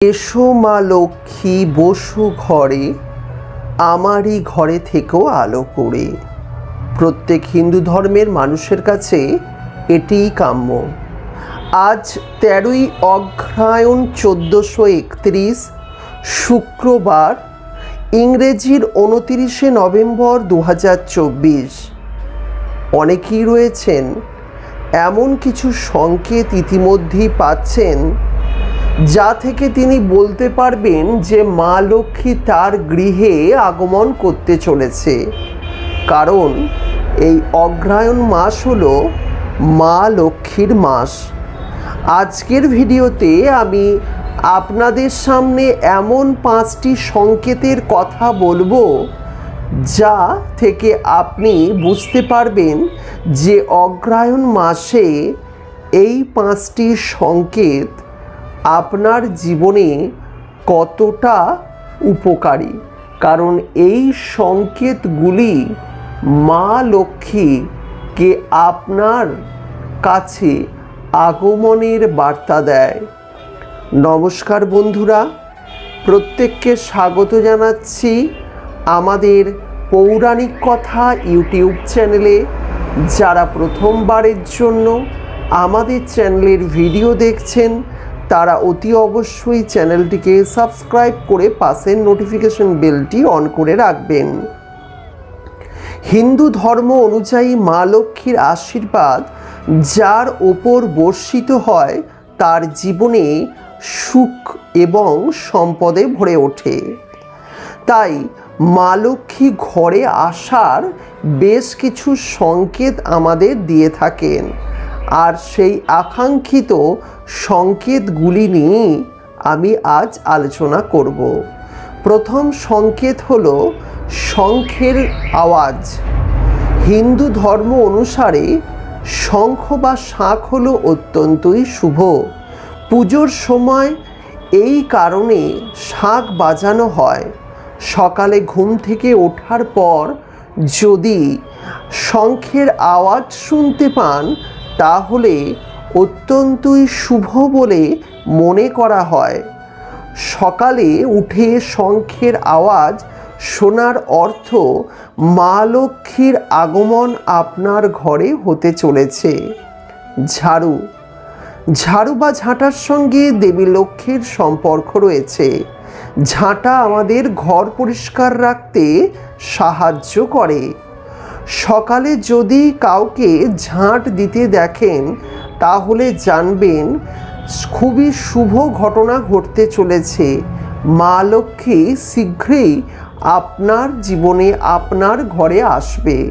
এসো মা লক্ষ্মী, বসু ঘরে, আমারই ঘরে থেকেও আলো করে। প্রত্যেক হিন্দু ধর্মের মানুষের কাছে এটিই কাম্য। আজ তেরোই অগ্রহায়ণ চোদ্দোশো একত্রিশ, শুক্রবার, ইংরেজির উনতিরিশে নভেম্বর দু হাজার চব্বিশ। অনেকেই রয়েছেন, এমন কিছু সংকেত ইতিমধ্যেই পাচ্ছেন যা থেকে তিনি বলতে পারবেন যে মা লক্ষ্মী তার গৃহে আগমন করতে চলেছে। কারণ এই অগ্রায়ণ মাস হলো মা লক্ষ্মীর মাস। আজকের ভিডিওতে আমি আপনাদের সামনে এমন পাঁচটি সংকেতের কথা বলব যা থেকে আপনি বুঝতে পারবেন যে অগ্রায়ণ মাসে এই পাঁচটি সংকেত আপনার জীবনে কতটা উপকারী? কারণ এই সংকেতগুলি মা লক্ষ্মীকে আপনার কাছে আগমনের বার্তা দেয়। নমস্কার বন্ধুরা, প্রত্যেককে স্বাগত জানাচ্ছি আমাদের পৌরাণিক কথা ইউটিউব চ্যানেলে। যারা প্রথমবারের জন্য আমাদের চ্যানেলের ভিডিও দেখছেন তারা অতি অবশ্যই চ্যানেলটিকে সাবস্ক্রাইব করে পাশের নোটিফিকেশন বেলটি অন করে রাখবেন। হিন্দু ধর্ম অনুযায়ী মা লক্ষ্মীর আশীর্বাদ যার ওপর বর্ষিত হয়, তার জীবনে সুখ এবং সম্পদে ভরে ওঠে। তাই মা লক্ষ্মী ঘরে আসার বেশ কিছু সংকেত আমাদের দিয়ে থাকেন। আর সেই আকাঙ্ক্ষিত সংকেতগুলি নিয়ে আমি আজ আলোচনা করব। প্রথম সংকেত হল শঙ্খের আওয়াজ। হিন্দু ধর্ম অনুসারে শঙ্খ বা শাঁখ হল অত্যন্তই শুভ। পুজোর সময় এই কারণে শাঁখ বাজানো হয়। সকালে ঘুম থেকে ওঠার পর যদি শঙ্খের আওয়াজ শুনতে পান তাহলে অত্যন্তই শুভ বলে মনে করা হয়। সকালে উঠে শঙ্খের আওয়াজ শোনার অর্থ মা লক্ষ্মীর আগমন আপনার ঘরে হতে চলেছে। ঝাড়ু। ঝাড়ু বা ঝাঁটার সঙ্গে দেবী লক্ষ্মীর সম্পর্ক রয়েছে। ঝাঁটা আমাদের ঘর পরিষ্কার রাখতে সাহায্য করে। সকালে যদি কাউকে ঝাঁট দিতে দেখেন, তাহলে জানবেন খুবই শুভ ঘটনা ঘটতে চলেছে। মা লক্ষ্মী শীঘ্রই আপনার জীবনে আপনার ঘরে আসবে।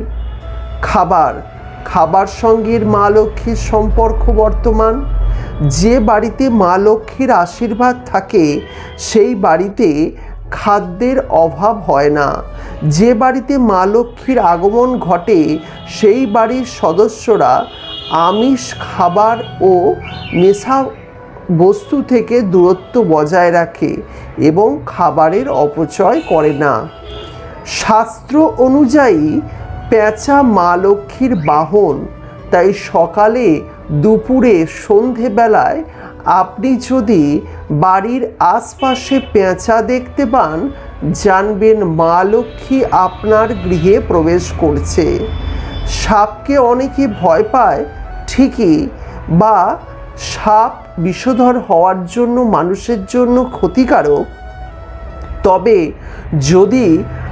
খাবার খাবার সঙ্গের মা লক্ষ্মীর সম্পর্ক বর্তমান। যে বাড়িতে মা লক্ষ্মীর আশীর্বাদ থাকে, সেই বাড়িতে খাদ্যের অভাব হয় না। যে বাড়িতে মা লক্ষ্মীর আগমন ঘটে, সেই বাড়ির সদস্যরা আমিষ খাবার ও নেশা বস্তু থেকে দূরত্ব বজায় রাখে এবং খাবারের অপচয় করে না। শাস্ত্র অনুযায়ী পেঁচা মা লক্ষ্মীর বাহন, তাই সকালে দুপুরে সন্ধেবেলায় আপনি যদি বাড়ির আশপাশে পেঁচা দেখতে পান, জানবেন মা লক্ষ্মী আপনার গৃহে প্রবেশ করছে। সাপকে অনেকে ভয় পায়, ঠিকই, বা সাপ বিষধর হওয়ার জন্য মানুষের জন্য ক্ষতিকারক। তবে যদি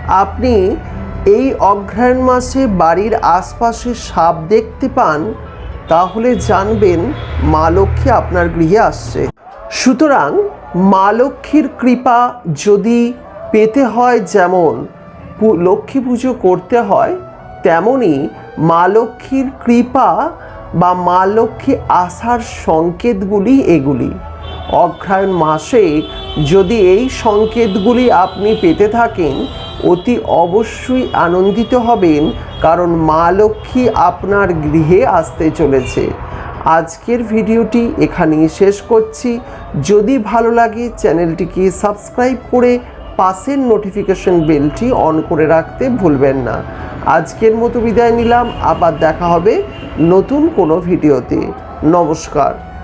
আপনি এই অগ্রহায়ণ মাসে বাড়ির আশপাশে সাপ দেখতে পান তাহলে জানবেন মা লক্ষ্মী আপনার গৃহে আসছে। সুতরাং মা লক্ষ্মীর কৃপা যদি পেতে হয় যেমন লক্ষ্মী পুজো করতে হয় তেমনই মা লক্ষ্মীর কৃপা বা মা লক্ষ্মী আসার সংকেতগুলি এগুলি। অগ্রহায়ণ মাসে যদি এই সংকেতগুলি আপনি পেতে থাকেন অতি অবশ্যই আনন্দিত হবেন, কারণ মা লক্ষ্মী আপনার গৃহে আসতে চলেছে। আজকের ভিডিওটি এখানেই শেষ করছি। যদি ভালো লাগে, চ্যানেলটিকে সাবস্ক্রাইব করে পাশের নোটিফিকেশন বেলটি অন করে রাখতে ভুলবেন না। আজকের মতো বিদায় নিলাম, আবার দেখা হবে নতুন কোনো ভিডিওতে। নমস্কার।